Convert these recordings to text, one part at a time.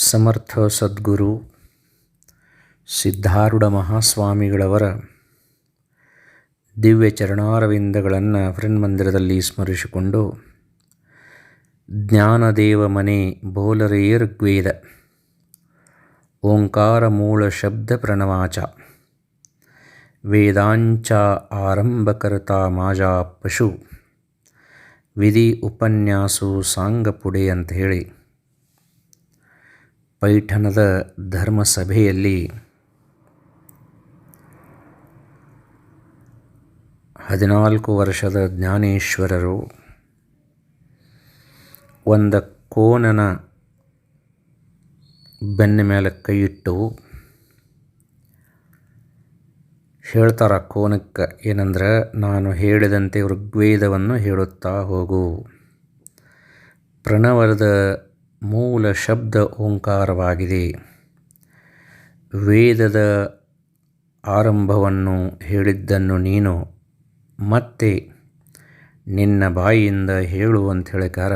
ಸಮರ್ಥ ಸದ್ಗುರು ಸಿದ್ಧಾರೂಢ ಮಹಾಸ್ವಾಮಿಗಳವರ ದಿವ್ಯ ಚರಣಾರವಿಂದಗಳನ್ನು ಮಂದಿರದಲ್ಲಿ ಸ್ಮರಿಸಿಕೊಂಡು, ಜ್ಞಾನದೇವ ಮನೆ ಬೋಲರೇರ್ಗ್ವೇದ ಓಂಕಾರ ಮೂಲ ಶಬ್ದ ಪ್ರಣವಾಚ, ವೇದಾಂಚ ಆರಂಭಕರ್ತ ಮಾಜಾ ಪಶು, ವಿಧಿ ಉಪನ್ಯಾಸು ಸಾಂಗಪುಡೆ ಅಂತ ಹೇಳಿ ಪೈಠಣದ ಧರ್ಮಸಭೆಯಲ್ಲಿ ಹದಿನಾಲ್ಕು ವರ್ಷದ ಜ್ಞಾನೇಶ್ವರರು ಒಂದ ಕೋನನ ಬೆನ್ನ ಮೇಲೆ ಕೈಯಿಟ್ಟು ಹೇಳ್ತಾರ, ಕೋನಕ್ಕೆ ಏನಂದ್ರೆ, ನಾನು ಹೇಳಿದಂತೆ ಋಗ್ವೇದವನ್ನು ಹೇಳುತ್ತಾ ಹೋಗು. ಪ್ರಣವದ ಮೂಲ ಶಬ್ದ ಓಂಕಾರವಾಗಿದೆ. ವೇದದ ಆರಂಭವನ್ನು ಹೇಳಿದ್ದನ್ನು ನೀನು ಮತ್ತೆ ನಿನ್ನ ಬಾಯಿಯಿಂದ ಹೇಳು ಅಂತ ಹೇಳಿಕಾರ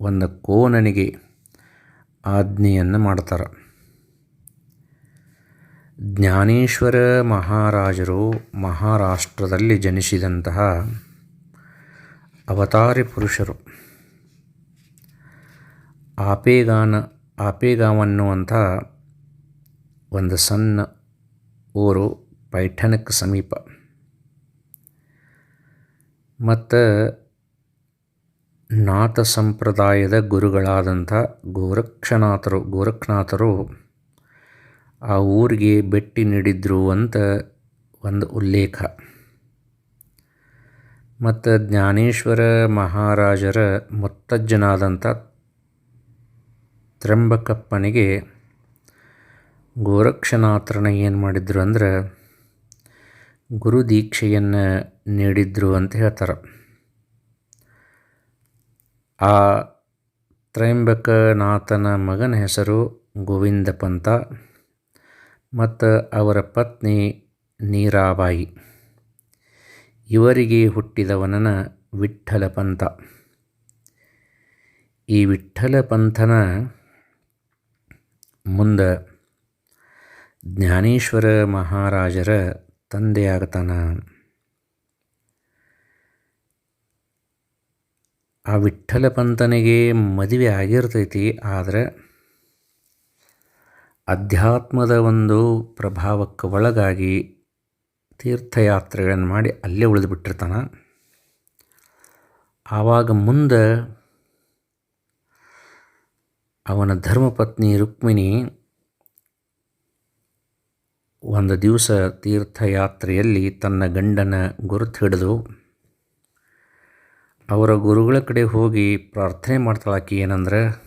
ಒಂದು ಕೋನನಿಗೆ ಆಜ್ಞೆಯನ್ನು ಮಾಡ್ತಾರೆ. ಜ್ಞಾನೇಶ್ವರ ಮಹಾರಾಜರು ಮಹಾರಾಷ್ಟ್ರದಲ್ಲಿ ಜನಿಸಿದಂತಹ ಅವತಾರಿ ಪುರುಷರು. ಆಪೇಗಾನ ಆಪೇಗಾವನ್ನುವಂಥ ಒಂದು ಸಣ್ಣ ಊರು ಪೈಠಣಕ್ಕೆ ಸಮೀಪ. ಮತ್ತು ನಾಥ ಸಂಪ್ರದಾಯದ ಗುರುಗಳಾದಂಥ ಗೋರಕ್ಷನಾಥರು ಗೋರಕ್ಷನಾಥರು ಆ ಊರಿಗೆ ಭೇಟಿ ನೀಡಿದ್ರು ಅಂತ ಒಂದು ಉಲ್ಲೇಖ. ಮತ್ತು ಜ್ಞಾನೇಶ್ವರ ಮಹಾರಾಜರ ಮುತ್ತಜ್ಜನಾದಂಥ ತ್ರಂಬಕಪ್ಪನಿಗೆ ಗೋರಕ್ಷನಾಥರನ್ನ ಏನು ಮಾಡಿದ್ರು ಅಂದ್ರೆ ಗುರು ದೀಕ್ಷೆಯನ್ನು ನೀಡಿದ್ರು ಅಂತ ಹೇಳ್ತಾರೆ. ಆ ತ್ರಯಂಬಕನಾಥನ ಮಗನ ಹೆಸರು ಗೋವಿಂದ ಪಂತ ಮತ್ತು ಅವರ ಪತ್ನಿ ನೀರಾಬಾಯಿ. ಇವರಿಗೆ ಹುಟ್ಟಿದವನನ ವಿಠ್ಠಲ ಪಂತ ಈ ವಿಠ್ಠಲ ಪಂಥನ ಮುಂದೆ ಜ್ಞಾನೇಶ್ವರ ಮಹಾರಾಜರ ತಂದೆಯಾಗತನ. ಆ ವಿಠ್ಠಲ ಪಂತನಿಗೆ ಮದುವೆ ಆಗಿರ್ತೈತಿ, ಆದರೆ ಅಧ್ಯಾತ್ಮದ ಒಂದು ಪ್ರಭಾವಕ್ಕೆ ಒಳಗಾಗಿ ತೀರ್ಥಯಾತ್ರೆಗಳನ್ನು ಮಾಡಿ ಅಲ್ಲೇ ಉಳಿದು ಬಿಟ್ಟಿರ್ತಾನೆ ಆವಾಗ ಮುಂದೆ ಅವನ ಧರ್ಮಪತ್ನಿ ರುಕ್ಮಿಣಿ ಒಂದು ದಿವಸ ತೀರ್ಥಯಾತ್ರೆಯಲ್ಲಿ ತನ್ನ ಗಂಡನ ಗುರುತು ಹಿಡಿದು, ಅವರ ಗುರುಗಳ ಕಡೆ ಹೋಗಿ ಪ್ರಾರ್ಥನೆ ಮಾಡ್ತಾಳಾಕಿ ಏನಂದ್ರೆ,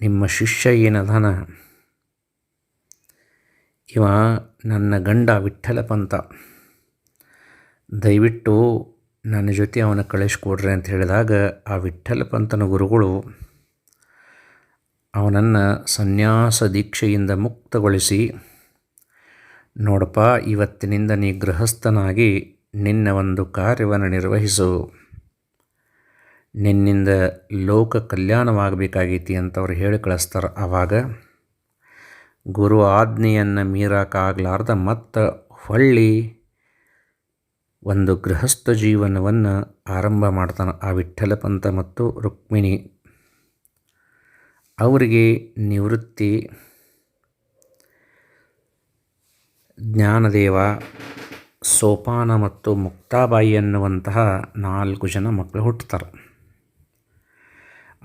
ನಿಮ್ಮ ಶಿಷ್ಯ ಏನದಾನ? ಇವ ನನ್ನ ಗಂಡ ವಿಠ್ಠಲ ಪಂತ ದಯವಿಟ್ಟು ನನ್ನ ಜೊತೆ ಅವನ ಕಳಿಸ್ಕೊಡ್ರಿ ಅಂತ ಹೇಳಿದಾಗ, ಆ ವಿಠ್ಠಲ ಪಂತನ ಗುರುಗಳು ಅವನನ್ನು ಸನ್ಯಾಸ ದೀಕ್ಷೆಯಿಂದ ಮುಕ್ತಗೊಳಿಸಿ, ನೋಡಪ್ಪ, ಇವತ್ತಿನಿಂದ ನೀ ಗೃಹಸ್ಥನಾಗಿ ನಿನ್ನ ಒಂದು ಕಾರ್ಯವನ್ನು ನಿರ್ವಹಿಸು. ನಿನ್ನಿಂದ ಲೋಕ ಕಲ್ಯಾಣವಾಗಬೇಕಾಗೈತಿ ಅಂತ ಅವ್ರು ಹೇಳಿ ಕಳಿಸ್ತಾರೆ. ಆವಾಗ ಗುರು ಆಜ್ಞೆಯನ್ನು ಮೀರಕ್ಕಾಗಲಾರ್ದ ಮತ್ತು ಹೊಳ್ಳಿ ಒಂದು ಗೃಹಸ್ಥ ಜೀವನವನ್ನು ಆರಂಭ ಮಾಡ್ತಾನೆ ಆ ವಿಠ್ಠಲ ಪಂತ ಮತ್ತು ರುಕ್ಮಿಣಿ. ಅವರಿಗೆ ನಿವೃತ್ತಿ. ಜ್ಞಾನದೇವ, ಸೋಪಾನ ಮತ್ತು ಮುಕ್ತಾಬಾಯಿ ಅನ್ನುವಂತಹ ನಾಲ್ಕು ಜನ ಮಕ್ಕಳು ಹುಟ್ಟುತ್ತಾರೆ.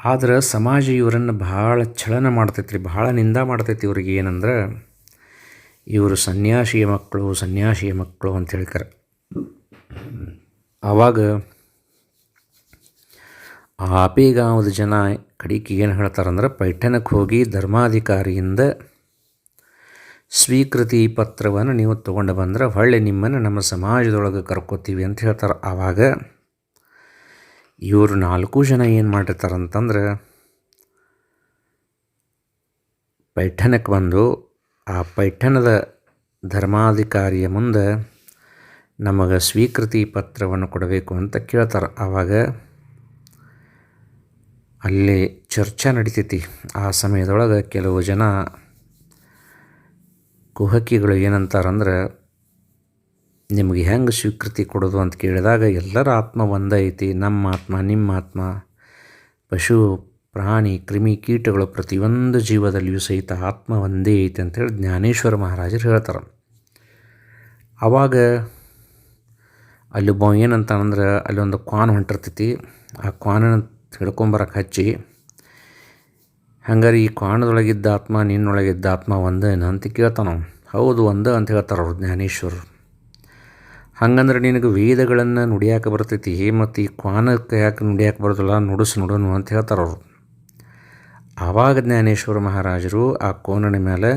ಆದ್ರೆ ಸಮಾಜ ಇವರನ್ನು ಭಾಳ ಛಳನ ಮಾಡ್ತೈತ್ರಿ, ಭಾಳ ನಿಂದ ಮಾಡ್ತೈತಿ ಇವ್ರಿಗೆ ಏನಂದ್ರೆ, ಇವರು ಸನ್ಯಾಸಿಯ ಮಕ್ಕಳು ಸನ್ಯಾಸಿಯ ಮಕ್ಕಳು ಅಂತ ಹೇಳ್ತಾರೆ ಆವಾಗ ಆಪೇಗಾಂವದ ಜನ ಕಡಿಕೆ ಏನು ಹೇಳ್ತಾರಂದ್ರೆ ಪೈಠಣಕ್ಕೆ ಹೋಗಿ ಧರ್ಮಾಧಿಕಾರಿಯಿಂದ ಸ್ವೀಕೃತಿ ಪತ್ರವನ್ನು ನೀವು ತೊಗೊಂಡು ಬಂದ್ರೆ ಹೊಳ್ಳಿ ನಿಮ್ಮನ್ನು ನಮ್ಮ ಸಮಾಜದೊಳಗೆ ಕರ್ಕೋತೀವಿ ಅಂತ ಹೇಳ್ತಾರೆ. ಆವಾಗ ಇವರು ನಾಲ್ಕು ಜನ ಏನು ಮಾಡಿರ್ತಾರಂತಂದ್ರೆ ಪೈಠಣಕ್ಕೆ ಬಂದು ಆ ಪೈಠಣದ ಧರ್ಮಾಧಿಕಾರಿಯ ಮುಂದೆ ನಮಗೆ ಸ್ವೀಕೃತಿ ಪತ್ರವನ್ನು ಕೊಡಬೇಕು ಅಂತ ಕೇಳ್ತಾರೆ. ಆವಾಗ ಅಲ್ಲಿ ಚರ್ಚೆ ನಡಿತೈತಿ. ಆ ಸಮಯದೊಳಗೆ ಕೆಲವು ಜನ ಕುಹಕಿಗಳು ಏನಂತಾರಂದ್ರೆ, ನಿಮಗೆ ಹೆಂಗೆ ಸ್ವೀಕೃತಿ ಕೊಡೋದು ಅಂತ ಕೇಳಿದಾಗ ಎಲ್ಲರ ಆತ್ಮ ಒಂದೇ ಐತಿ. ನಮ್ಮ ಆತ್ಮ, ನಿಮ್ಮ ಆತ್ಮ, ಪಶು, ಪ್ರಾಣಿ, ಕ್ರಿಮಿ ಕೀಟಗಳು ಪ್ರತಿಯೊಂದು ಜೀವದಲ್ಲಿಯೂ ಸಹಿತ ಆತ್ಮ ಒಂದೇ ಐತಿ ಅಂತೇಳಿ ಜ್ಞಾನೇಶ್ವರ ಮಹಾರಾಜರು ಹೇಳ್ತಾರೆ. ಆವಾಗ ಅಲ್ಲಿ ಬ ಏನಂತ ಅಲ್ಲಿ ಒಂದು ಕ್ವಾನ್ ಹೊಂಟಿರ್ತೈತಿ. ಆ ಕ್ವಾನನ ಹಿಡ್ಕೊಂಬರಕ್ಕೆ ಹಚ್ಚಿ, ಹಂಗಾರೆ, ಈ ಕ್ವಾಣದೊಳಗಿದ್ದ ಆತ್ಮ, ನಿನ್ನೊಳಗಿದ್ದ ಆತ್ಮ ಒಂದೇನ ಅಂತ ಕೇಳ್ತಾನ ಹೌದು, ಒಂದೇ ಅಂತ ಹೇಳ್ತಾರೆ ಅವ್ರು ಜ್ಞಾನೇಶ್ವರರು. ಹಂಗಂದ್ರೆ ನಿನಗೆ ವೇದಗಳನ್ನು ನುಡಿಯಾಕೆ ಬರ್ತೈತಿ ಮತ್ತು ಈ ಕ್ವಾನಕ್ಕೆ ಯಾಕೆ ನುಡಿಯಾಕೆ ಬರೋದಿಲ್ಲ, ನುಡಿಸು ನೋಡೋನು ಅಂತ ಹೇಳ್ತಾರೆ ಅವರು. ಆವಾಗ ಜ್ಞಾನೇಶ್ವರ ಮಹಾರಾಜರು ಆ ಕೋನನ ಮೇಲೆ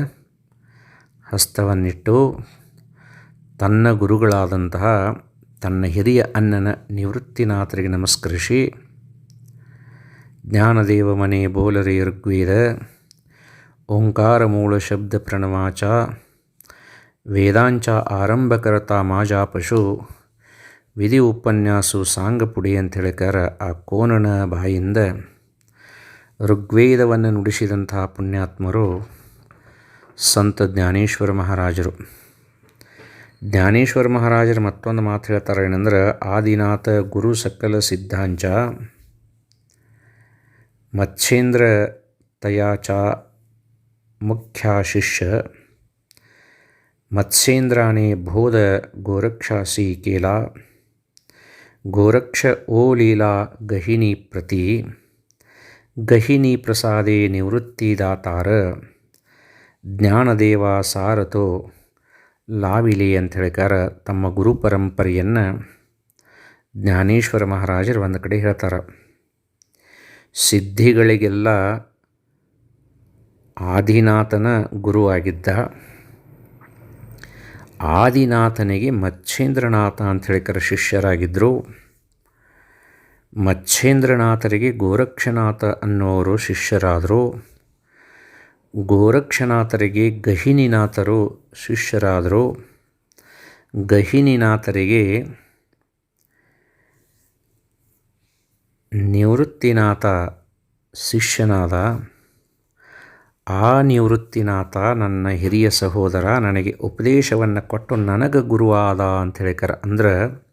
ಹಸ್ತವನ್ನಿಟ್ಟು, ತನ್ನ ಗುರುಗಳಾದಂತಹ ತನ್ನ ಹಿರಿಯ ಅನ್ನನ ನಿವೃತ್ತಿನಾಥರಿಗೆ ನಮಸ್ಕರಿಸಿ ಜ್ಞಾನದೇವ ಮನೆ ಬೋಲರೆ ಋಗ್ವೇದ, ಓಂಕಾರ ಮೂಲ ಶಬ್ದ ಪ್ರಣವಾಚ, ವೇದಾಂಚ ಆರಂಭಕರತ ಮಾಜಾ ಪಶು, ವಿಧಿ ಉಪನ್ಯಾಸು ಸಾಂಗಪುಡಿ ಅಂತ ಹೇಳಿಕಾರ ಆ ಕೋನನ ಬಾಯಿಂದ ಋಗ್ವೇದವನ್ನು ನುಡಿಸಿದಂತಹ ಪುಣ್ಯಾತ್ಮರು ಸಂತ ಜ್ಞಾನೇಶ್ವರ ಮಹಾರಾಜರು. ಜ್ಞಾನೇಶ್ವರ ಮಹಾರಾಜರು ಮತ್ತೊಂದು ಮಾತು ಹೇಳ್ತಾರೆ ಏನಂದ್ರೆ, ಆದಿನಾಥ ಗುರು ಸಕಲ ಸಿದ್ಧಾಂಚ ಮುಖ್ಯ ಶಿಷ್ಯ ಮತ್ಸ್ಯೇಂದ್ರಾಣಿ ಬೋಧ ಗೋರಕ್ಷಾಸಿ ಕೇಲಾ ಗೋರಕ್ಷ ಓ ಲೀಲಾ ಗಹಿನಿ ಪ್ರತಿ ಗಹಿನಿ ಪ್ರಸಾದೇ ನಿವೃತ್ತಿದಾತಾರ ಜ್ಞಾನದೇವ ಸಾರಥೋ ಲಾವಿಲಿ ಅಂತ ಹೇಳಿಕಾರ ತಮ್ಮ ಗುರು ಪರಂಪರೆಯನ್ನು ಜ್ಞಾನೇಶ್ವರ ಮಹಾರಾಜರು ಒಂದು ಕಡೆ ಹೇಳ್ತಾರೆ. ಸಿದ್ಧಿಗಳಿಗೆಲ್ಲ ಆದಿನಾಥನ ಗುರುವಾಗಿದ್ದ ಆದಿನಾಥನಿಗೆ ಮಚ್ಛೇಂದ್ರನಾಥ ಅಂತ ಹೇಳಿಕರ ಶಿಷ್ಯರಾಗಿದ್ದರು ಮಚ್ಛೇಂದ್ರನಾಥರಿಗೆ ಗೋರಕ್ಷನಾಥ ಅನ್ನೋರು ಶಿಷ್ಯರಾದರು. ಗೋರಕ್ಷನಾಥರಿಗೆ ಗಹಿನಿನಾಥರು ಶಿಷ್ಯರಾದರು. ಗಹಿನಿನಾಥರಿಗೆ ನಿವೃತ್ತಿನಾಥ ಶಿಷ್ಯನಾದ, ಆ ನಿವೃತ್ತಿನಾಥ ನನ್ನ ಹಿರಿಯ ಸಹೋದರ, ನನಗೆ ಉಪದೇಶವನ್ನು ಕೊಟ್ಟು ನನಗೆ ಗುರುವಾದ ಅಂತ ಹೇಳಿಕರ ಅಂದ್ರೆ,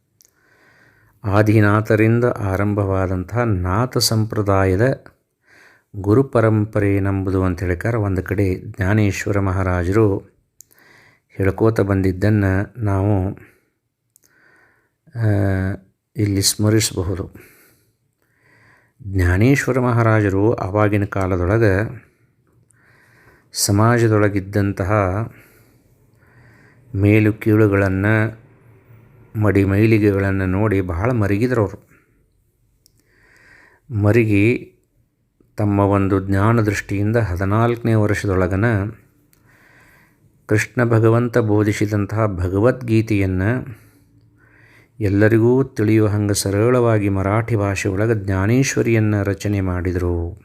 ಆದಿನಾಥರಿಂದ ಆರಂಭವಾದಂತಹ ನಾಥ ಸಂಪ್ರದಾಯದ ಗುರು ಪರಂಪರೆ ನಂಬುದು ಅಂತ ಹೇಳಿಕಾರ ಒಂದು ಕಡೆ ಜ್ಞಾನೇಶ್ವರ ಮಹಾರಾಜರು ಹೇಳ್ಕೋತ ಬಂದಿದ್ದನ್ನು ನಾವು ಇಲ್ಲಿ ಸ್ಮರಿಸಬಹುದು. ಜ್ಞಾನೇಶ್ವರ ಮಹಾರಾಜರು ಆವಾಗಿನ ಕಾಲದೊಳಗೆ ಸಮಾಜದೊಳಗಿದ್ದಂತಹ ಮೇಲು ಕೀಳುಗಳನ್ನು, ಮಡಿ ಮೈಲಿಗೆಗಳನ್ನು ನೋಡಿ ಬಹಳ ಅವರು. ಮರಿಗಿ ತಮ್ಮ ಒಂದು ಜ್ಞಾನ ದೃಷ್ಟಿಯಿಂದ ಹದಿನಾಲ್ಕನೇ ವರ್ಷದೊಳಗನ ಕೃಷ್ಣ ಭಗವಂತ ಬೋಧಿಸಿದಂತಹ ಭಗವದ್ಗೀತೆಯನ್ನು ಎಲ್ಲರಿಗೂ ತಿಳಿಯುವ ಹಂಗೆ ಸರಳವಾಗಿ ಮರಾಠಿ ಭಾಷೆ ಒಳಗೆ ಜ್ಞಾನೇಶ್ವರಿಯನ್ನು ರಚನೆ ಮಾಡಿದರು.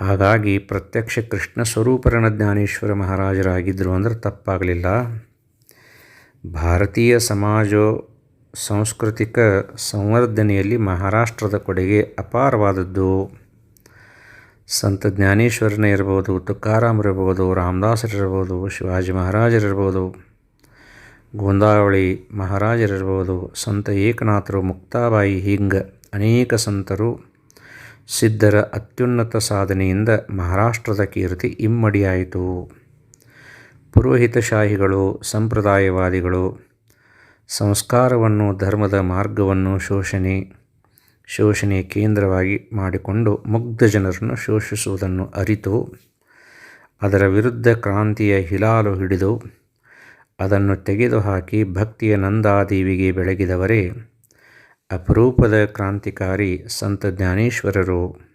ಹಾಗಾಗಿ ಪ್ರತ್ಯಕ್ಷ ಕೃಷ್ಣ ಸ್ವರೂಪರಣ ಜ್ಞಾನೇಶ್ವರ ಮಹಾರಾಜರಾಗಿದ್ದರು ಅಂದರೆ ತಪ್ಪಾಗಲಿಲ್ಲ. ಭಾರತೀಯ ಸಮಾಜ ಸಾಂಸ್ಕೃತಿಕ ಸಂವರ್ಧನೆಯಲ್ಲಿ ಮಹಾರಾಷ್ಟ್ರದ ಕೊಡುಗೆ ಅಪಾರವಾದದ್ದು. ಸಂತ ಜ್ಞಾನೇಶ್ವರನೇ ಇರ್ಬೋದು ತುಕಾರಾಮರಿರ್ಬೋದು ರಾಮದಾಸರಿರ್ಬೋದು, ಶಿವಾಜಿ ಮಹಾರಾಜರಿರ್ಬೋದು. ಗೋಂದಾವಳಿ ಮಹಾರಾಜರಿರ್ಬೋದು, ಸಂತ ಏಕನಾಥರು, ಮುಕ್ತಾಬಾಯಿ ಹಿಂಗ, ಅನೇಕ ಸಂತರು ಸಿದ್ಧರ ಅತ್ಯುನ್ನತ ಸಾಧನೆಯಿಂದ ಮಹಾರಾಷ್ಟ್ರದ ಕೀರ್ತಿ ಇಮ್ಮಡಿಯಾಯಿತು. ಪುರೋಹಿತಶಾಹಿಗಳು, ಸಂಪ್ರದಾಯವಾದಿಗಳು, ಸಂಸ್ಕಾರವನ್ನು, ಧರ್ಮದ ಮಾರ್ಗವನ್ನು ಶೋಷಣೆ ಶೋಷಣೆ ಕೇಂದ್ರವಾಗಿ ಮಾಡಿಕೊಂಡು ಮುಗ್ಧ ಜನರನ್ನು ಶೋಷಿಸುವುದನ್ನು ಅರಿತು, ಅದರ ವಿರುದ್ಧ ಕ್ರಾಂತಿಯ ಹಿಲಾಲು ಹಿಡಿದು ಅದನ್ನು ತೆಗೆದುಹಾಕಿ ಭಕ್ತಿಯ ನಂದಾದೇವಿಗೆ ಬೆಳಗಿದವರೇ, ಅಪರೂಪದ ಕ್ರಾಂತಿಕಾರಿ ಸಂತ ಜ್ಞಾನೇಶ್ವರರು.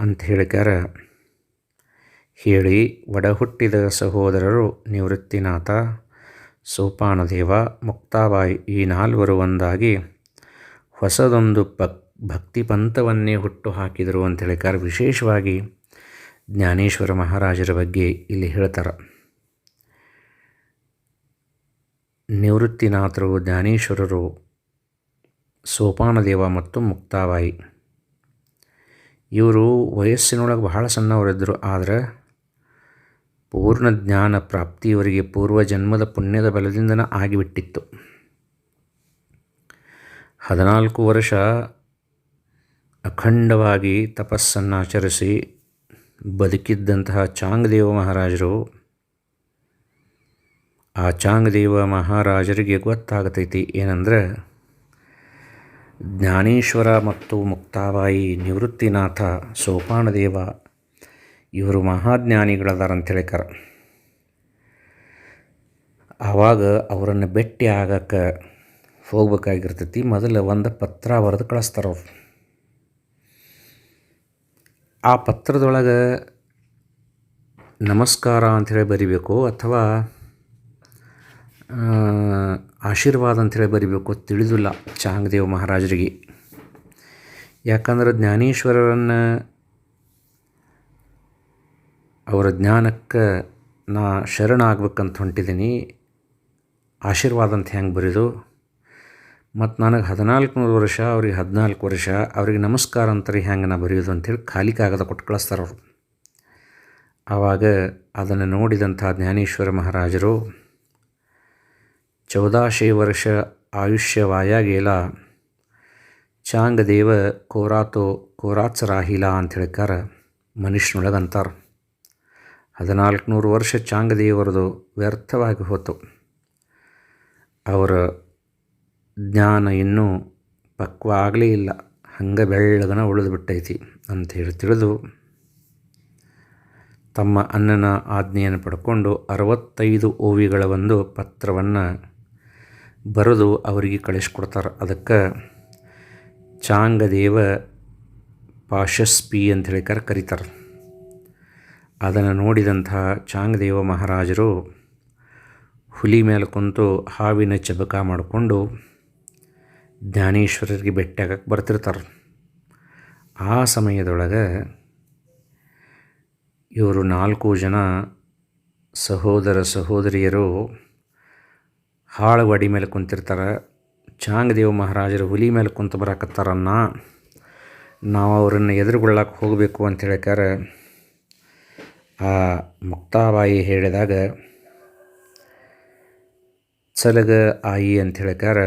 ಅಂತ ಹೇಳಿಕಾರ ಹೇಳಿ ಒಡಹುಟ್ಟಿದ ಸಹೋದರರು ನಿವೃತ್ತಿನಾಥ ಸೋಪಾನದೇವ ಮುಕ್ತಾಬಾಯಿ ಈ ನಾಲ್ವರು ಒಂದಾಗಿ ಹೊಸದೊಂದು ಭಕ್ ಭಕ್ತಿ ಪಂಥವನ್ನೇ ಹುಟ್ಟು ಹಾಕಿದರು ಅಂತ ಹೇಳಿಕಾರ ವಿಶೇಷವಾಗಿ ಜ್ಞಾನೇಶ್ವರ ಮಹಾರಾಜರ ಬಗ್ಗೆ ಇಲ್ಲಿ ಹೇಳ್ತಾರೆ. ನಿವೃತ್ತಿನಾಥರು ಜ್ಞಾನೇಶ್ವರರು ಸೋಪಾನದೇವ ಮತ್ತು ಮುಕ್ತಾಬಾಯಿ ಇವರು ವಯಸ್ಸಿನೊಳಗೆ ಬಹಳ ಸಣ್ಣವರಿದ್ದರು, ಆದರೆ ಪೂರ್ಣ ಜ್ಞಾನ ಪ್ರಾಪ್ತಿ ಇವರಿಗೆ ಪೂರ್ವ ಜನ್ಮದ ಪುಣ್ಯದ ಬಲದಿಂದನೇ ಆಗಿಬಿಟ್ಟಿತ್ತು. ಹದಿನಾಲ್ಕು ವರ್ಷ ಅಖಂಡವಾಗಿ ತಪಸ್ಸನ್ನು ಆಚರಿಸಿ ಬದುಕಿದ್ದಂತಹ ಚಾಂಗದೇವ ಮಹಾರಾಜರು ಆ ಚಾಂಗದೇವ ಮಹಾರಾಜರಿಗೆ ಗೊತ್ತಾಗತೈತಿ ಏನಂದ್ರೆ, ಜ್ಞಾನೇಶ್ವರ ಮತ್ತು ಮುಕ್ತಾಬಾಯಿ ನಿವೃತ್ತಿನಾಥ ಸೋಪಾನದೇವ ಇವರು ಮಹಾಜ್ಞಾನಿಗಳದಾರ ಅಂತ ಕರ ಆವಾಗ ಅವರನ್ನು ಭೇಟಿ ಆಗಕ್ಕೆ ಹೋಗ್ಬೇಕಾಗಿರ್ತೈತಿ. ಮೊದಲು ಒಂದು ಪತ್ರ ಬರೆದು ಕಳಿಸ್ತಾರ ಅವ್ರು. ಆ ಪತ್ರದೊಳಗೆ ನಮಸ್ಕಾರ ಅಂಥೇಳಿ ಬರಿಬೇಕು ಅಥವಾ ಆಶೀರ್ವಾದ ಅಂತೇಳಿ ಬರಿಬೇಕು, ತಿಳಿದಿಲ್ಲ ಚಾಂಗದೇವ ಮಹಾರಾಜರಿಗೆ. ಯಾಕಂದ್ರೆ ಜ್ಞಾನೇಶ್ವರರನ್ನು ಅವರ ಜ್ಞಾನಕ್ಕೆ ನಾ ಶರಣ ಆಗ್ಬೇಕಂತ ಹೊಂಟಿದ್ದೀನಿ. ಆಶೀರ್ವಾದ ಅಂತ ಹೆಂಗೆ ಬರೆದು? ಮತ್ತು ನನಗೆ ಹದಿನಾಲ್ಕು ನೂರು ವರ್ಷ, ಅವ್ರಿಗೆ ಹದಿನಾಲ್ಕು ವರ್ಷ, ಅವ್ರಿಗೆ ನಮಸ್ಕಾರ ಅಂತಾರೆ ಹೆಂಗೆ ನಾ ಬರೆಯೋದು ಅಂಥೇಳಿ ಖಾಲಿ ಕಾಗದ ಕೊಟ್ಟು ಕಳಿಸ್ತಾರೆ ಅವರು. ಆವಾಗ ಅದನ್ನು ನೋಡಿದಂಥ ಜ್ಞಾನೇಶ್ವರ ಮಹಾರಾಜರು ಚೌದಾಶೇ ವರ್ಷ ಚಾಂಗ್ ದೇವ ಕೋರಾತೋ ಕೋರಾಚ ರಾಹಿಲ ಅಂತ ಹೇಳ್ಕಾರ ಮನುಷ್ಯನೊಳಗೆ ಅಂತಾರೆ ಹದಿನಾಲ್ಕುನೂರು ವರ್ಷ ಚಾಂಗದೇವರದು ವ್ಯರ್ಥವಾಗಿ ಹೋತು. ಅವರ ಜ್ಞಾನ ಇನ್ನೂ ಪಕ್ವ ಆಗಲೇ ಇಲ್ಲ. ಹಂಗೆ ಬೆಳ್ಳಗನ ಉಳಿದು ಬಿಟ್ಟೈತಿ ಹೇಳಿ ತಿಳಿದು ತಮ್ಮ ಅನ್ನನ ಆಜ್ಞೆಯನ್ನು ಪಡ್ಕೊಂಡು ಅರವತ್ತೈದು ಓವಿಗಳ ಒಂದು ಪತ್ರವನ್ನು ಬರೆದು ಅವರಿಗೆ ಕಳಿಸ್ಕೊಡ್ತಾರೆ. ಅದಕ್ಕೆ ಚಾಂಗದೇವ ಪಾಶಸ್ಪಿ ಅಂತ ಹೇಳಿ ಕರ್ ಕರೀತಾರೆ. ಅದನ್ನು ನೋಡಿದಂಥ ಚಾಂಗದೇವ ಮಹಾರಾಜರು ಹುಲಿ ಮೇಲೆ ಕುಂತು ಹಾವಿನ ಚಬಕ ಮಾಡಿಕೊಂಡು ಜ್ಞಾನೇಶ್ವರರಿಗೆ ಭೇಟಿಯಾಗಕ್ಕೆ ಬರ್ತಿರ್ತಾರೆ. ಆ ಸಮಯದೊಳಗೆ ಇವರು ನಾಲ್ಕು ಜನ ಸಹೋದರ ಸಹೋದರಿಯರು ಹಾಳು ಮೇಲೆ ಕುಂತಿರ್ತಾರೆ. ಚಾಂಗದೇವ ಮಹಾರಾಜರು ಹುಲಿ ಮೇಲೆ ಕುಂತು ಬರಕತ್ತಾರನ್ನ ನಾವು ಅವರನ್ನು ಎದುರುಗೊಳ್ಳಕ್ಕೆ ಹೋಗಬೇಕು ಅಂತ ಹೇಳ್ಯಾರ ಆ ಮುಕ್ತಾಬಾಯಿ ಹೇಳಿದಾಗ, ಸಲಗ ಆಯಿ ಅಂತ ಹೇಳ್ಯಾರ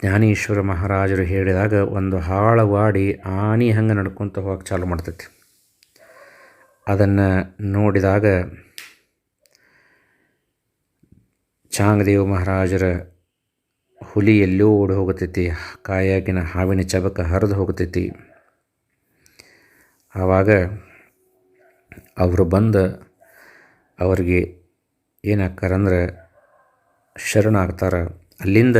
ಜ್ಞಾನೇಶ್ವರ ಮಹಾರಾಜರು ಹೇಳಿದಾಗ, ಒಂದು ಹಾಳವಾಡಿ ಆನಿ ಹಂಗೆ ನಡ್ಕೊತ ಹೋಗಕ್ಕೆ ಚಾಲು ಮಾಡ್ತೈತಿ. ಅದನ್ನು ನೋಡಿದಾಗ ಚಾಂಗದೇವ ಮಹಾರಾಜರ ಹುಲಿ ಎಲ್ಲೋ ಓಡಿ ಹೋಗುತ್ತೈತಿ ಕಾಯಾಗಿನ ಹಾವಿನ ಚಬಕ ಹರಿದು ಹೋಗುತ್ತೈತಿ. ಆವಾಗ ಅವರು ಬಂದು ಅವರಿಗೆ ಏನಾಗ್ತಾರಂದ್ರೆ ಶರಣಾಗ್ತಾರೆ. ಅಲ್ಲಿಂದ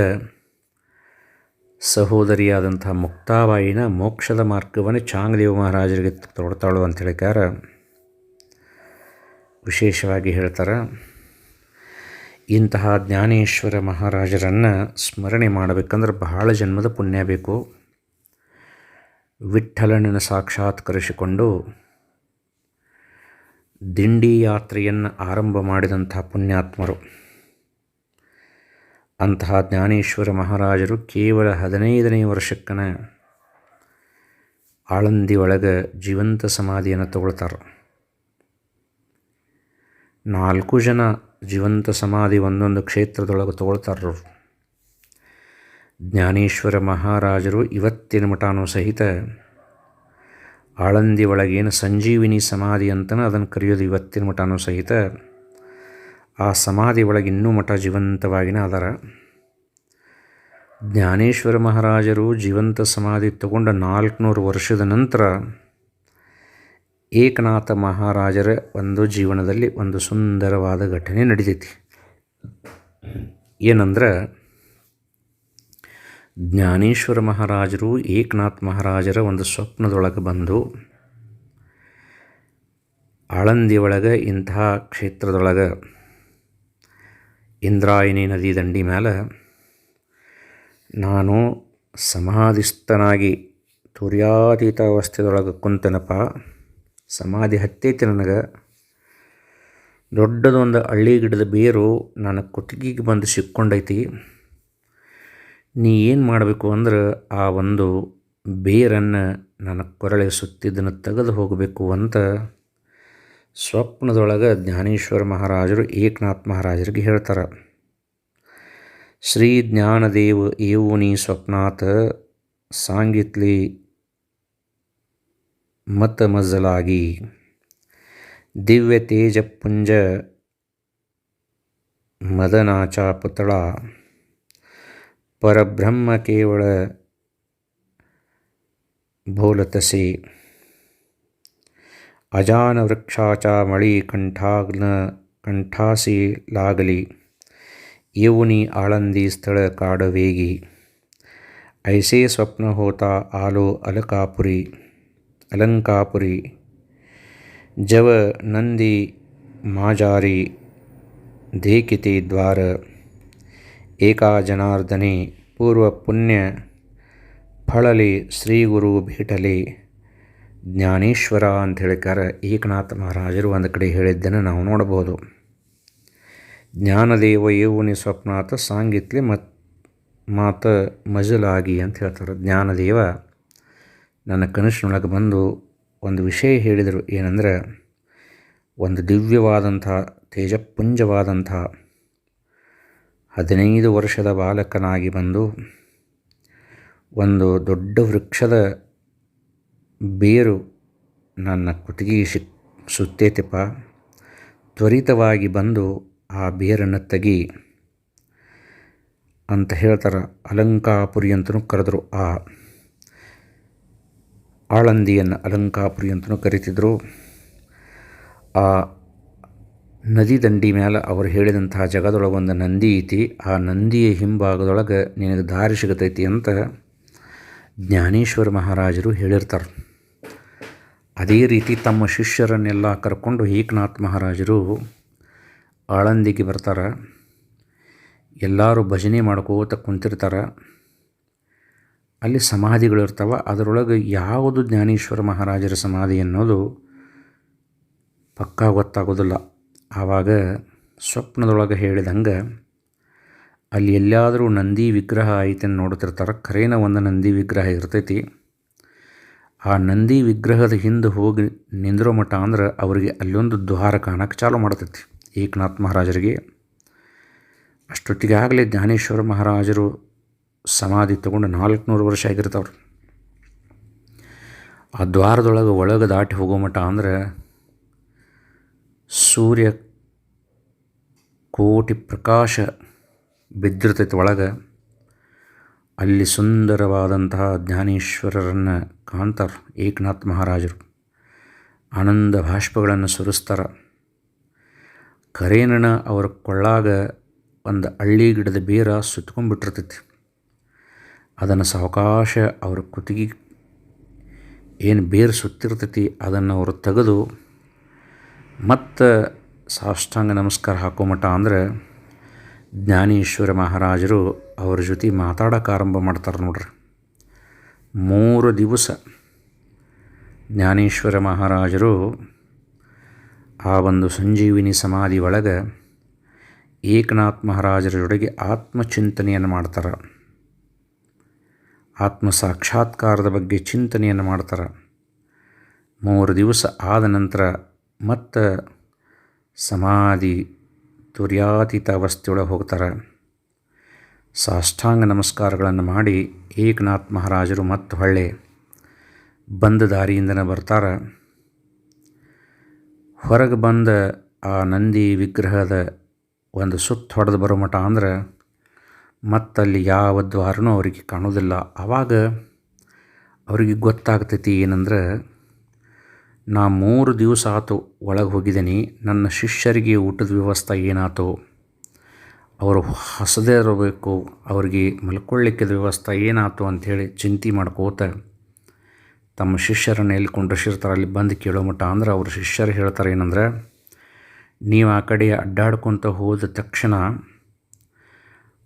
ಸಹೋದರಿಯಾದಂಥ ಮುಕ್ತಾಬಾಯಿನ ಮೋಕ್ಷದ ಮಾರ್ಗವನ್ನು ಚಾಂಗದೇವ ಮಹಾರಾಜರಿಗೆ ತೊಡ್ತಾಳು ಅಂತ ಹೇಳಿಕಾರ ವಿಶೇಷವಾಗಿ ಹೇಳ್ತಾರೆ ಇಂತಹ ಜ್ಞಾನೇಶ್ವರ ಮಹಾರಾಜರನ್ನು ಸ್ಮರಣೆ ಮಾಡಬೇಕಂದ್ರೆ ಬಹಳ ಜನ್ಮದ ಪುಣ್ಯ ಬೇಕು. ವಿಠಲನನ್ನು ಸಾಕ್ಷಾತ್ಕರಿಸಿಕೊಂಡು ದಿಂಡಿ ಯಾತ್ರೆಯನ್ನು ಆರಂಭ ಮಾಡಿದಂತಹ ಪುಣ್ಯಾತ್ಮರು. ಅಂತಹ ಜ್ಞಾನೇಶ್ವರ ಮಹಾರಾಜರು ಕೇವಲ ಹದಿನೈದನೇ ವರ್ಷಕ್ಕನ ಆಳಂದಿ ಒಳಗೆ ಜೀವಂತ ಸಮಾಧಿಯನ್ನು ತಗೊಳ್ತಾರೆ. ನಾಲ್ಕು ಜನ ಜೀವಂತ ಸಮಾಧಿ ಒಂದೊಂದು ಕ್ಷೇತ್ರದೊಳಗೆ ತಗೊಳ್ತಾರ್ರು. ಜ್ಞಾನೇಶ್ವರ ಮಹಾರಾಜರು ಇವತ್ತಿನ ಮಠನೂ ಸಹಿತ ಆಳಂದಿ ಒಳಗೇನು ಸಂಜೀವಿನಿ ಸಮಾಧಿ ಅಂತಲೇ ಅದನ್ನು ಕರೆಯೋದು ಇವತ್ತಿನ ಮಠನೂ ಸಹಿತ. ಆ ಸಮಾಧಿ ಒಳಗೆ ಇನ್ನೂ ಮಠ ಜೀವಂತವಾಗಿನ ಅದರ. ಜ್ಞಾನೇಶ್ವರ ಮಹಾರಾಜರು ಜೀವಂತ ಸಮಾಧಿ ತಗೊಂಡ ನಾಲ್ಕುನೂರು ವರ್ಷದ ನಂತರ ಏಕನಾಥ ಮಹಾರಾಜರ ಒಂದು ಜೀವನದಲ್ಲಿ ಒಂದು ಸುಂದರವಾದ ಘಟನೆ ನಡೀತೈತಿ. ಏನಂದ್ರೆ, ಜ್ಞಾನೇಶ್ವರ ಮಹಾರಾಜರು ಏಕನಾಥ್ ಮಹಾರಾಜರ ಒಂದು ಸ್ವಪ್ನದೊಳಗೆ ಬಂದು ಆಳಂದಿ ಒಳಗೆ ಇಂತಹ ಕ್ಷೇತ್ರದೊಳಗೆ ಇಂದ್ರಾಯಣಿ ನದಿ ದಂಡಿ ಮೇಲೆ ನಾನು ಸಮಾಧಿಸ್ಥನಾಗಿ ತುರ್ಯಾತೀತ ಅವಸ್ಥೆದೊಳಗೆ ಕುಂತನಪ್ಪ ಸಮಾಧಿ ಹತ್ತೈತಿ ನನಗೆ ದೊಡ್ಡದೊಂದು ಹಳ್ಳಿ ಗಿಡದ ಬೇರು ನನ್ನ ಕುತ್ತಿಗೆಗೆ ಬಂದು ಸಿಕ್ಕೊಂಡೈತಿ. ನೀ ಏನು ಮಾಡಬೇಕು ಅಂದ್ರೆ ಆ ಒಂದು ಬೇರನ್ನು ನನ್ನ ಕೊರಳೆ ಸುತ್ತಿದ್ದನ್ನು ತೆಗೆದು ಹೋಗಬೇಕು ಅಂತ ಸ್ವಪ್ನದೊಳಗೆ ಜ್ಞಾನೇಶ್ವರ ಮಹಾರಾಜರು, ಏಕನಾಥ್ ಮಹಾರಾಜರಿಗೆ ಹೇಳ್ತಾರೆ. ಶ್ರೀ ಜ್ಞಾನದೇವ ಏವುನಿ ಸ್ವಪ್ನಾಥ, ಸಾಂಗಿತ್ಲಿ ಮತ ಮಜ್ಜಲಾಗಿ ದಿವ್ಯ ತೇಜಪುಂಜ ಮದನಾಚ ಪುತಳ परब्रह्म केवळ भोलतसे अजान वृक्षाचा मळी कंठाग्न कंठासी लागली येऊनी आळंदी स्थळ काडवेगी ऐसे स्वप्न होता आलो अलकापुरी ಅಲಂಕಾಪುರಿ, ಜವ ನಂದಿ ಮಾಜಾರಿ, ದೇಕಿತಿ ದ್ವಾರ ಏಕಾ ಜನಾರ್ದನೆ ಪೂರ್ವ ಪುಣ್ಯ, ಫಳಲಿ ಶ್ರೀ ಗುರು ಭೇಟಲಿ, ಜ್ಞಾನೇಶ್ವರ ಅಂತ ಹೇಳಿಕಾರ ಏಕನಾಥ ಮಹಾರಾಜರು ಒಂದು ಕಡೆ ಹೇಳಿದ್ದನ್ನು ನಾವು ನೋಡಬಹುದು ಜ್ಞಾನದೇವ ಏವನಿ ಸ್ವಪ್ನಾಥ ಸಾಂಗಿತ್ಲಿ ಮತ್ ಮಾತ ಮಜಲಾಗಿ ಅಂತ ಹೇಳ್ತಾರೆ ಜ್ಞಾನದೇವ. ನನ್ನ ಕನಸಿನೊಳಗೆ ಬಂದು ಒಂದು ವಿಷಯ ಹೇಳಿದರು. ಏನಂದರೆ, ಒಂದು ದಿವ್ಯವಾದಂಥ, ತೇಜಪುಂಜವಾದಂಥ ಹದಿನೈದು ವರ್ಷದ ಬಾಲಕನಾಗಿ ಬಂದು, ಒಂದು ದೊಡ್ಡ ವೃಕ್ಷದ ಬೇರು ನನ್ನ ಕುತ್ತಿಗೆ ಸಿಕ್, ಸುತ್ತೇತಿಪ್ಪ. ತ್ವರಿತವಾಗಿ ಬಂದು ಆ ಬೇರನ್ನು ತೆಗಿ ಅಂತ ಹೇಳ್ತಾರೆ ಅಲಂಕಾಪುರಿ ಅಂತಲೂ ಕರೆದರು ಆ ಆಳಂದಿಯನ್ನು ಅಲಂಕಾಪುರಿ ಅಂತಲೂ ಕರೀತಿದ್ರು. ಆ ನದಿ ದಂಡಿ ಮೇಲೆ ಅವರು ಹೇಳಿದಂತಹ ಜಗದೊಳಗೆ ಒಂದು ನಂದಿ ಐತಿ. ಆ ನಂದಿಯ ಹಿಂಭಾಗದೊಳಗೆ ನಿನಗೆ ದಾರಿ ಸಿಗತೈತಿ ಅಂತ ಜ್ಞಾನೇಶ್ವರ ಮಹಾರಾಜರು ಹೇಳಿರ್ತಾರೆ. ಅದೇ ರೀತಿ ತಮ್ಮ ಶಿಷ್ಯರನ್ನೆಲ್ಲ ಕರ್ಕೊಂಡು ಏಕನಾಥ್ ಮಹಾರಾಜರು ಆಳಂದಿಗೆ ಬರ್ತಾರೆ. ಎಲ್ಲರೂ ಭಜನೆ ಮಾಡ್ಕೋತ ಕುಂತಿರ್ತಾರೆ. ಅಲ್ಲಿ ಸಮಾಧಿಗಳು ಇರ್ತಾವೆ. ಅದರೊಳಗೆ ಯಾವುದು ಜ್ಞಾನೇಶ್ವರ ಮಹಾರಾಜರ ಸಮಾಧಿ ಅನ್ನೋದು ಪಕ್ಕಾ ಗೊತ್ತಾಗೋದಿಲ್ಲ. ಆವಾಗ ಸ್ವಪ್ನದೊಳಗೆ ಹೇಳಿದಂಗೆ ಅಲ್ಲಿ ಎಲ್ಲಾದರೂ ನಂದಿ ವಿಗ್ರಹ ಐತೆ ನೋಡ್ತಿರ್ತಾರೆ. ಖರೇನ ಒಂದು ನಂದಿ ವಿಗ್ರಹ ಇರ್ತೈತಿ. ಆ ನಂದಿ ವಿಗ್ರಹದ ಹಿಂದೆ ಹೋಗಿ ನಿಂದಿರೋ ಮಠ ಅಂದ್ರೆ ಅವರಿಗೆ ಅಲ್ಲೊಂದು ದ್ವಾರ ಕಾಣಕ್ಕೆ ಚಾಲು ಮಾಡ್ತೈತಿ ಏಕನಾಥ್ ಮಹಾರಾಜರಿಗೆ. ಅಷ್ಟೊತ್ತಿಗೆ ಆಗಲೇ ಜ್ಞಾನೇಶ್ವರ ಮಹಾರಾಜರು ಸಮಾಧಿ ತಗೊಂಡು ನಾಲ್ಕುನೂರು ವರ್ಷ ಆಗಿರ್ತಾವ್ರು ಆ ದ್ವಾರದೊಳಗೆ ಒಳಗೆ ದಾಟಿ ಹೋಗೋ ಮಠ ಅಂದ್ರೆ ಸೂರ್ಯ ಕೋಟಿ ಪ್ರಕಾಶ ಬಿದ್ದಿರ್ತೈತೆ ಒಳಗೆ. ಅಲ್ಲಿ ಸುಂದರವಾದಂತಹ ಜ್ಞಾನೇಶ್ವರರನ್ನು ಕಾಣ್ತಾರೆ ಏಕನಾಥ್ ಮಹಾರಾಜರು. ಆನಂದ ಭಾಷ್ಪಗಳನ್ನು ಸುರಿಸ್ತಾರೆ. ಕರೇನನ ಅವರ ಕೊಳ್ಳಾಗ ಒಂದು ಹಳ್ಳಿ ಗಿಡದ ಬೇರ ಸುತ್ಕೊಂಡ್ಬಿಟ್ಟಿರ್ತೈತಿ ಅದನ್ನು ಸಾವಕಾಶ ಅವ್ರ ಕುತ್ತಿಗೆ ಏನು ಬೇರು ಸುತ್ತಿರ್ತೈತಿ ಅದನ್ನು ಅವರು ತೆಗೆದು ಮತ್ತು ಸಾಷ್ಟಾಂಗ ನಮಸ್ಕಾರ ಹಾಕೋ ಮಠ ಅಂದ್ರೆ ಜ್ಞಾನೇಶ್ವರ ಮಹಾರಾಜರು ಅವ್ರ ಜೊತೆ ಮಾತಾಡೋಕೆ ಆರಂಭ ಮಾಡ್ತಾರೆ ನೋಡ್ರಿ. ಮೂರು ದಿವಸ ಜ್ಞಾನೇಶ್ವರ ಮಹಾರಾಜರು ಆ ಒಂದು ಸಂಜೀವಿನಿ ಸಮಾಧಿ ಒಳಗೆ ಏಕನಾಥ್ ಮಹಾರಾಜರ ಜೊತೆಗೆ ಆತ್ಮಚಿಂತನೆಯನ್ನು ಮಾಡ್ತಾರೆ. ಆತ್ಮ ಸಾಕ್ಷಾತ್ಕಾರದ ಬಗ್ಗೆ ಚಿಂತನೆಯನ್ನು ಮಾಡ್ತಾರೆ. ಮೂರು ದಿವಸ ಆದ ನಂತರ ಮತ್ತು ಸಮಾಧಿ ತುರ್ಯಾತೀತ ಅವಸ್ಥೆಯೊಳಗೆ ಹೋಗ್ತಾರೆ. ಸಾಷ್ಟಾಂಗ ನಮಸ್ಕಾರಗಳನ್ನು ಮಾಡಿ ಏಕನಾಥ್ ಮಹಾರಾಜರು ಮತ್ತು ಹೊಳ್ಳೆ ಬಂದ ದಾರಿಯಿಂದನೇ ಬರ್ತಾರೆ. ಹೊರಗೆ ಬಂದ ಆ ನಂದಿ ವಿಗ್ರಹದ ಒಂದು ಸುತ್ತ ಹೊಡೆದು ಬರೋ ಮಠ ಅಂದ್ರೆ ಮತ್ತಲ್ಲಿ ಯಾವ ದ್ವಾರನೂ ಅವರಿಗೆ ಕಾಣೋದಿಲ್ಲ ಆವಾಗ ಅವರಿಗೆ ಗೊತ್ತಾಗ್ತೈತಿ ಏನಂದ್ರೆ, ನಾ ಮೂರು ದಿವಸ ಆತು ಒಳಗೆ ಹೋಗಿದ್ದೀನಿ, ನನ್ನ ಶಿಷ್ಯರಿಗೆ ಊಟದ ವ್ಯವಸ್ಥೆ ಏನಾಯ್ತು ಅವರು ಹಸದೇ ಇರಬೇಕು, ಅವ್ರಿಗೆ ಮಲ್ಕೊಳ್ಳಿಕ್ಕೆ ವ್ಯವಸ್ಥೆ ಏನಾಯ್ತು ಅಂಥೇಳಿ ಚಿಂತೆ ಮಾಡ್ಕೋತ ತಮ್ಮ ಶಿಷ್ಯರನ್ನು ಎಲ್ಲಿ ಕೊಂಡಿರ್ತಾರೆ ಅಲ್ಲಿ ಬಂದು ಕೇಳೋ ಮಟ್ಟ ಅಂದ್ರೆ ಅವ್ರ ಶಿಷ್ಯರು ಹೇಳ್ತಾರೆ ಏನಂದ್ರೆ, ನೀವು ಆ ಕಡೆ ಅಡ್ಡಾಡ್ಕೊತ ಹೋದ ತಕ್ಷಣ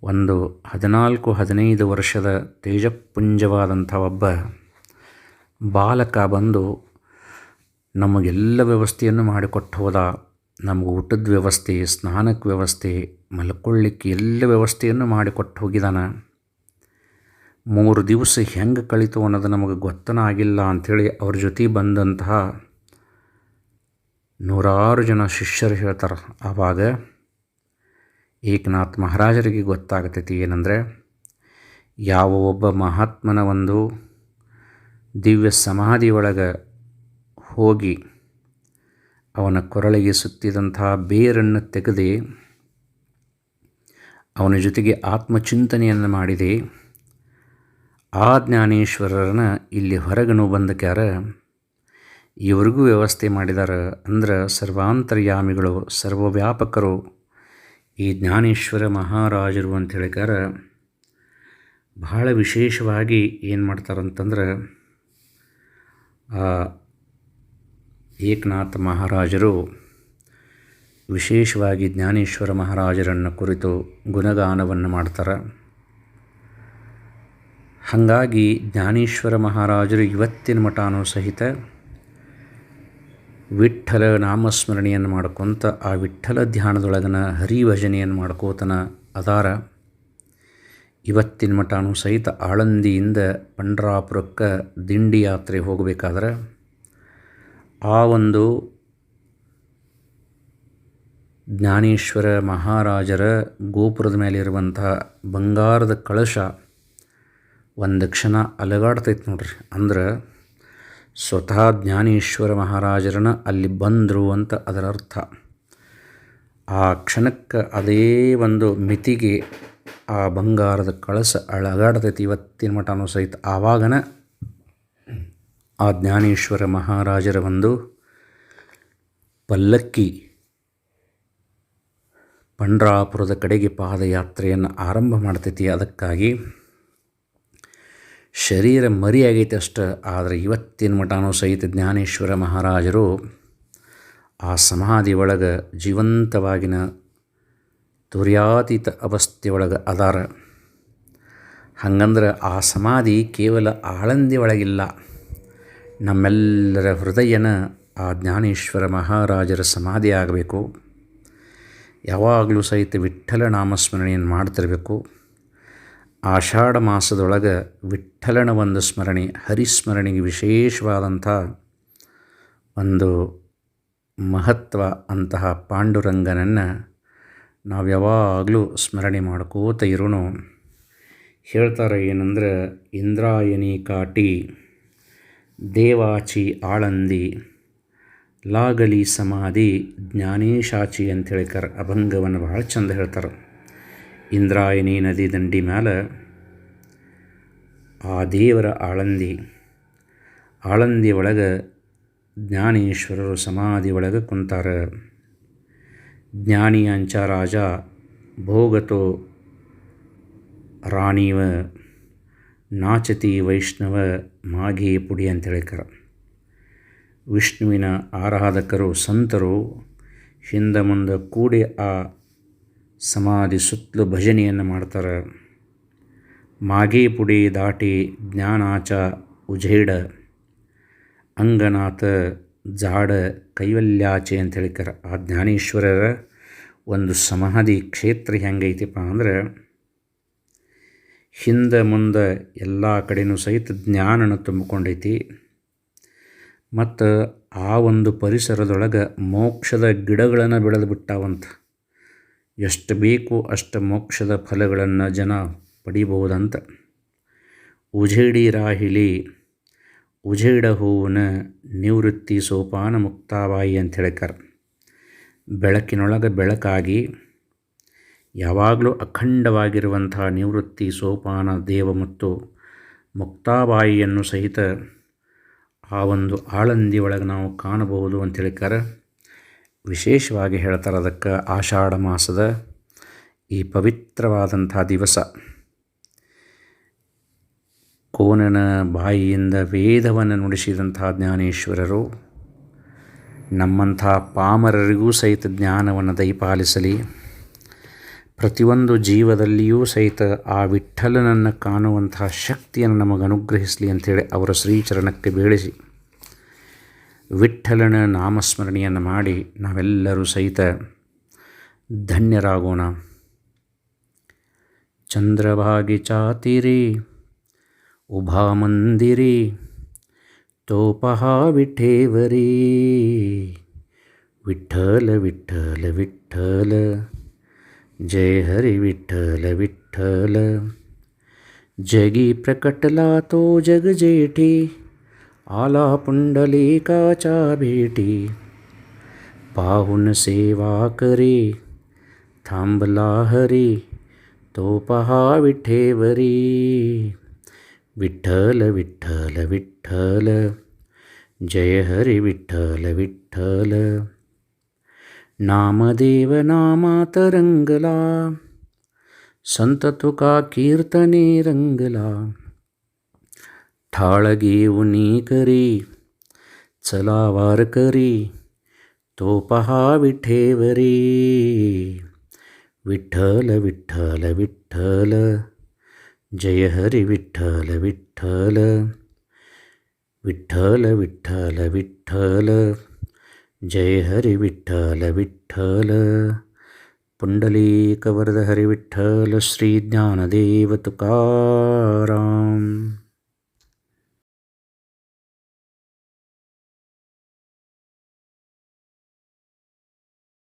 ಒಂದು ಹದಿನಾಲ್ಕು ಹದಿನೈದು ವರ್ಷದ ತೇಜಪುಂಜವಾದಂಥ ಒಬ್ಬ ಬಾಲಕ ಬಂದು ನಮಗೆಲ್ಲ ವ್ಯವಸ್ಥೆಯನ್ನು ಮಾಡಿಕೊಟ್ಟು ಹೋದ. ನಮಗೆ ಊಟದ ವ್ಯವಸ್ಥೆ, ಸ್ನಾನಕ್ಕೆ ವ್ಯವಸ್ಥೆ, ಮಲ್ಕೊಳ್ಳಿಕ್ಕೆ ಎಲ್ಲ ವ್ಯವಸ್ಥೆಯನ್ನು ಮಾಡಿಕೊಟ್ಟು ಹೋಗಿದ್ದಾನೆ ಮೂರು ದಿವಸ ಹೆಂಗೆ ಕಳಿತು ಅನ್ನೋದು ನಮಗೆ ಗೊತ್ತನ ಆಗಿಲ್ಲ ಅಂಥೇಳಿ ಅವ್ರ ಜೊತೆ ಬಂದಂತಹ ನೂರಾರು ಜನ ಶಿಷ್ಯರು ಹೇಳ್ತಾರೆ. ಆವಾಗ ಏಕನಾಥ್ ಮಹಾರಾಜರಿಗೆ ಗೊತ್ತಾಗತೈತಿ ಏನಂದರೆ, ಯಾವ ಒಬ್ಬ ಮಹಾತ್ಮನ ಒಂದು ದಿವ್ಯ ಸಮಾಧಿ ಒಳಗೆ ಹೋಗಿ ಅವನ ಕೊರಳಿಗೆ ಸುತ್ತಿದಂತಹ ಬೇರನ್ನು ತೆಗೆದು ಅವನ ಜೊತೆಗೆ ಆತ್ಮಚಿಂತನೆಯನ್ನು ಮಾಡಿದೆ. ಆ ಜ್ಞಾನೇಶ್ವರರನ್ನ ಇಲ್ಲಿ ಹೊರಗನು ಬಂದಕ್ಯಾರ, ಇವರಿಗೂ ವ್ಯವಸ್ಥೆ ಮಾಡಿದಾರ ಅಂದ್ರೆ ಸರ್ವಾಂತರ್ಯಾಮಿಗಳು, ಸರ್ವವ್ಯಾಪಕರು ಈ ಜ್ಞಾನೇಶ್ವರ ಮಹಾರಾಜರು ಅಂತ ಹೇಳಿಕಾರ ಬಹಳ ವಿಶೇಷವಾಗಿ ಏನು ಮಾಡ್ತಾರಂತಂದ್ರೆ ಏಕನಾಥ ಮಹಾರಾಜರು ವಿಶೇಷವಾಗಿ ಜ್ಞಾನೇಶ್ವರ ಮಹಾರಾಜರನ್ನು ಕುರಿತು ಗುಣಗಾನವನ್ನು ಮಾಡ್ತಾರೆ. ಹಾಗಾಗಿ ಜ್ಞಾನೇಶ್ವರ ಮಹಾರಾಜರು ಇವತ್ತಿನ ಮಠನೂ ಸಹಿತ ವಿಠ್ಠಲ ನಾಮಸ್ಮರಣೆಯನ್ನು ಮಾಡ್ಕೊತ ಆ ವಿಠ್ಠಲ ಧ್ಯಾನದೊಳಗನ ಹರಿಭಜನೆಯನ್ನು ಮಾಡ್ಕೋತನ ಅದಾರ. ಇವತ್ತಿನ ಮಠನೂ ಸಹಿತ ಆಳಂದಿಯಿಂದ ಪಂಡ್ರಾಪುರಕ್ಕೆ ದಿಂಡಿ ಯಾತ್ರೆ ಹೋಗಬೇಕಾದ್ರೆ ಆ ಒಂದು ಜ್ಞಾನೇಶ್ವರ ಮಹಾರಾಜರ ಗೋಪುರದ ಮೇಲೆ ಇರುವಂತಹ ಬಂಗಾರದ ಕಳಶ ಒಂದು ಕ್ಷಣ ಅಲಗಾಡ್ತೈತೆ ನೋಡ್ರಿ. ಅಂದ್ರೆ ಸ್ವತಃ ಜ್ಞಾನೇಶ್ವರ ಮಹಾರಾಜರನ್ನ ಅಲ್ಲಿ ಬಂದರು ಅಂತ ಅದರ ಅರ್ಥ. ಆ ಕ್ಷಣಕ್ಕೆ ಅದೇ ಒಂದು ಮಿತಿಗೆ ಆ ಬಂಗಾರದ ಕಳಸ ಅಳಗಾಡ್ತೈತಿ ಇವತ್ತಿನ ಮಠನೂ ಸಹಿತ. ಆವಾಗನ ಆ ಜ್ಞಾನೇಶ್ವರ ಮಹಾರಾಜರ ಒಂದು ಪಲ್ಲಕ್ಕಿ ಪಂಡ್ರಾಪುರದ ಕಡೆಗೆ ಪಾದಯಾತ್ರೆಯನ್ನು ಆರಂಭ ಮಾಡ್ತೈತಿ. ಅದಕ್ಕಾಗಿ ಶರೀರ ಮರಿಯಾಗೈತೆ ಅಷ್ಟು, ಆದರೆ ಇವತ್ತಿನ ಮಠನೂ ಸಹಿತ ಜ್ಞಾನೇಶ್ವರ ಮಹಾರಾಜರು ಆ ಸಮಾಧಿ ಒಳಗೆ ಜೀವಂತವಾಗಿನ ತುರ್ಯಾತೀತ ಅವಸ್ಥೆ ಒಳಗೆ ಅದಾರ. ಹಂಗಂದ್ರೆ ಆ ಸಮಾಧಿ ಕೇವಲ ಆಳಂದಿ ಒಳಗಿಲ್ಲ, ನಮ್ಮೆಲ್ಲರ ಹೃದಯನ ಆ ಜ್ಞಾನೇಶ್ವರ ಮಹಾರಾಜರ ಸಮಾಧಿ ಆಗಬೇಕು ಯಾವಾಗಲೂ ಸಹಿತ ವಿಠ್ಠಲ ನಾಮಸ್ಮರಣೆಯನ್ನು ಮಾಡ್ತಿರಬೇಕು. ಆಷಾಢ ಮಾಸದೊಳಗೆ ವಿಠ್ಠಲನ ಒಂದು ಸ್ಮರಣೆ, ಹರಿಸ್ಮರಣೆಗೆ ವಿಶೇಷವಾದಂಥ ಒಂದು ಮಹತ್ವ ಅಂತಹ ಪಾಂಡುರಂಗನನ್ನು ನಾವು ಯಾವಾಗಲೂ ಸ್ಮರಣೆ ಮಾಡ್ಕೋತ ಇರೋನು. ಹೇಳ್ತಾರೆ ಏನಂದ್ರೆ, ಇಂದ್ರಾಯಣಿ ಕಾಟಿ, ದೇವಾಚಿ ಆಳಂದಿ, ಲಾಗಲಿ ಸಮಾಧಿ, ಜ್ಞಾನೇಶಾಚಿ ಅಂತ ಹೇಳ್ತಾರೆ ಅಭಂಗವನ್ನು ಭಾಳ ಚಂದ ಹೇಳ್ತಾರೆ. ಇಂದ್ರಾಯಣಿ ನದಿ ದಂಡಿ ಮ್ಯಾಲೆ ಆ ದೇವರ ಆಳಂದಿ ಆಳಂದಿ ಒಳಗೆ ಜ್ಞಾನೇಶ್ವರರು ಸಮಾಧಿ ಒಳಗೆ ಕುಂತಾರ. ಜ್ಞಾನಿ ಅಂಚ ರಾಜ, ಭೋಗತೋ ರಾಣಿವ, ನಾಚತಿ ವೈಷ್ಣವ ಮಾಘಿ ಪುಡಿ ಅಂತ ಹೇಳಿಕರ ವಿಷ್ಣುವಿನ ಆರಾಧಕರು, ಸಂತರು ಹಿಂದೆ ಮುಂದೆ ಕೂಡಿ ಆ ಸಮಾಧಿ ಸುತ್ತಲೂ ಭಜನೆಯನ್ನು ಮಾಡ್ತಾರೆ. ಮಾಗಿ ಪುಡಿ ದಾಟಿ ಜ್ಞಾನಾಚ ಉಜೇಡ, ಅಂಗನಾಥ ಜಾಡ ಕೈವಲ್ಯಾಚೆ ಅಂತ ಹೇಳ್ತಾರೆ ಆ ಜ್ಞಾನೇಶ್ವರರ ಒಂದು ಸಮಾಧಿ ಕ್ಷೇತ್ರ ಹೆಂಗೈತಿಪ್ಪ ಅಂದ್ರೆ, ಹಿಂದೆ ಮುಂದೆ ಎಲ್ಲ ಕಡೆಯೂ ಸಹಿತ ಜ್ಞಾನನ ತುಂಬಿಕೊಂಡೈತಿ. ಮತ್ತು ಆ ಒಂದು ಪರಿಸರದೊಳಗೆ ಮೋಕ್ಷದ ಗಿಡಗಳನ್ನು ಬೆಳೆದು ಬಿಟ್ಟಾವಂತ ಎಷ್ಟು ಬೇಕೋ ಅಷ್ಟು ಮೋಕ್ಷದ ಫಲಗಳನ್ನು ಜನ ಪಡಿಬಹುದಂತ. ಉಜೇಡಿ ರಾಹಿಲಿ, ಉಜೇಡ ಹೂವಿನ ನಿವೃತ್ತಿ ಸೋಪಾನ ಮುಕ್ತಾವಾಯಿ ಅಂತ ಹೇಳ್ತಾರೆ ಬೆಳಕಿನೊಳಗೆ ಬೆಳಕಾಗಿ ಯಾವಾಗಲೂ ಅಖಂಡವಾಗಿರುವಂತಹ ನಿವೃತ್ತಿ ಸೋಪಾನ ದೇವ ಮತ್ತು ಮುಕ್ತಾಬಾಯಿಯನ್ನು ಸಹಿತ ಆ ಒಂದು ಆಳಂದಿ ಒಳಗೆ ನಾವು ಕಾಣಬಹುದು ಅಂತ ಹೇಳ್ತಾರೆ ವಿಶೇಷವಾಗಿ ಹೇಳ್ತಾರೆ ಅದಕ್ಕೆ ಆಷಾಢ ಮಾಸದ ಈ ಪವಿತ್ರವಾದಂಥ ದಿವಸ. ಕೋನನ ಬಾಯಿಯಿಂದ ವೇದವನ್ನು ನುಡಿಸಿದಂಥ ಜ್ಞಾನೇಶ್ವರರು ನಮ್ಮಂಥ ಪಾಮರರಿಗೂ ಸಹಿತ ಜ್ಞಾನವನ್ನು ದಯಪಾಲಿಸಲಿ. ಪ್ರತಿಯೊಂದು ಜೀವದಲ್ಲಿಯೂ ಸಹಿತ ಆ ವಿಠಲನನ್ನು ಕಾಣುವಂತಹ ಶಕ್ತಿಯನ್ನು ನಮಗೆ ಅನುಗ್ರಹಿಸಲಿ ಅಂಥೇಳಿ ಅವರ ಶ್ರೀಚರಣಕ್ಕೆ ಬೀಳಿಸಿ ವಿಠಲನ ನಾಮಸ್ಮರಣೆಯನ್ನು ಮಾಡಿ ನಾವೆಲ್ಲರೂ ಸಹಿತ ಧನ್ಯರಾಗೋಣ. ಚಂದ್ರಭಾಗಿ ಚಾತಿರಿ ಉಭಾ ಮಂದಿರಿ ತೋಪಹಾ ವಿಠೇವರಿ ವಿಠಲ ವಿಠಲ ವಿಠಲ ಜಯ ಹರಿ ವಿಠಲ ವಿಠಲ ಜಗಿ ಪ್ರಕಟಲಾತೋ ಜಗಜೇಠಿ. आला पुंडलिकाच्या भेटी पाहून सेवा करी थांबला हरी तो पहा विठेवरी विठ्ठल विठ्ठल विठ्ठल जय हरी विठ्ठल विठ्ठल. नामदेव नामात रंगला संत तुका कीर्तने रंगला. ठाळ घेऊनी करी चला वार करी तो पहा विठेवरी. विठ्ठल विठ्ठल विठ्ठल जय हरी विठ्ठल विठ्ठल. विठ्ठल विठ्ठल विठ्ठल जय हरी विठ्ठल विठ्ठल. पुंडलीकवरद हरी विठ्ठल श्री ज्ञानदेव तुकाराम.